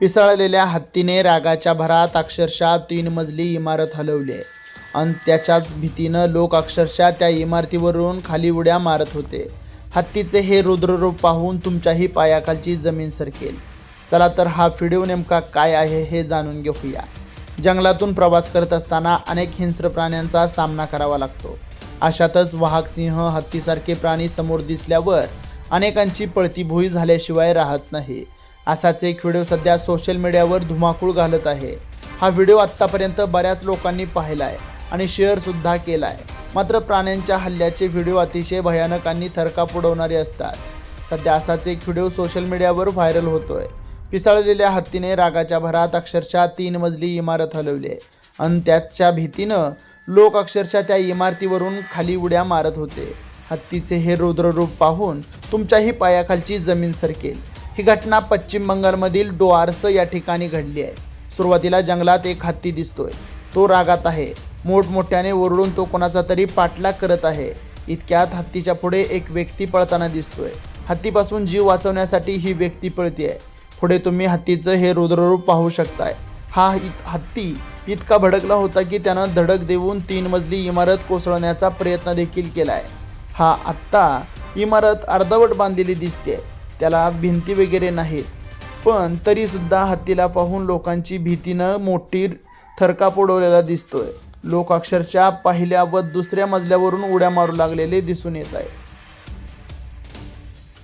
पिसळलेल्या हत्तीने रागाच्या भरात अक्षरशः तीन मजली इमारत हलवली. आहे आणि त्याच्याच भीतीनं लोक अक्षरशः त्या इमारतीवरून खाली उड्या मारत होते. हत्तीचे हे रुद्ररूप पाहून तुमच्याही पायाखालची जमीन सरकेल. चला तर हा व्हिडिओ नेमका काय आहे हे जाणून घेऊया. जंगलातून प्रवास करत असताना अनेक हिंस्र प्राण्यांचा सामना करावा लागतो. अशातच वाहक सिंह हत्तीसारखे प्राणी समोर दिसल्यावर अनेकांची पळतीभुई झाल्याशिवाय राहत नाही. असाच एक व्हिडिओ सध्या सोशल मीडियावर धुमाकूळ घालत आहे. हा व्हिडिओ आत्तापर्यंत बऱ्याच लोकांनी पाहिला आहे आणि शेअरसुद्धा केला आहे मात्र प्राण्यांच्या हल्ल्याचे व्हिडिओ अतिशय भयानक आणि थरकाप उडवणारे असतात. सध्या असाच एक व्हिडिओ सोशल मीडियावर व्हायरल होतोय. पिसाळलेल्या हत्तीने रागाच्या भरात अक्षरशः तीन मजली इमारत हलवली आहे. आणि त्याच्या भीतीनं लोक अक्षरशः त्या इमारतीवरून खाली उड्या मारत होते. हत्तीचे हे रुद्ररूप पाहून तुमच्याही पायाखालची जमीन सरकेल. ही घटना पश्चिम बंगालमधील डोआर्स या ठिकाणी घडली आहे. सुरुवातीला जंगलात एक हत्ती दिसतोय. तो रागात आहे. मोठमोठ्याने ओरडून तो कोणाचा तरी पाठलाग करत आहे. इतक्यात हत्तीच्या पुढे एक व्यक्ती पळताना दिसतोय. हत्तीपासून जीव वाचवण्यासाठी ही व्यक्ती पळतीये. पुढे तुम्ही हत्तीचं हे रुद्ररूप पाहू शकताय. हा इत- हत्ती इतका भडकला होता की त्यानं धडक देऊन तीन मजली इमारत कोसळण्याचा प्रयत्न देखील केलाय. हा आत्ता इमारत अर्धवट बांधलेली दिसते त्याला भिंती वगैरे नाहीत. पण तरीसुद्धा हत्तीला पाहून लोकांची भीतीनं मोठी थरकाप उडवलेला दिसतोय. लोक अक्षरशः पहिल्या व दुसऱ्या मजल्यावरून उड्या मारू लागलेले दिसून येत आहे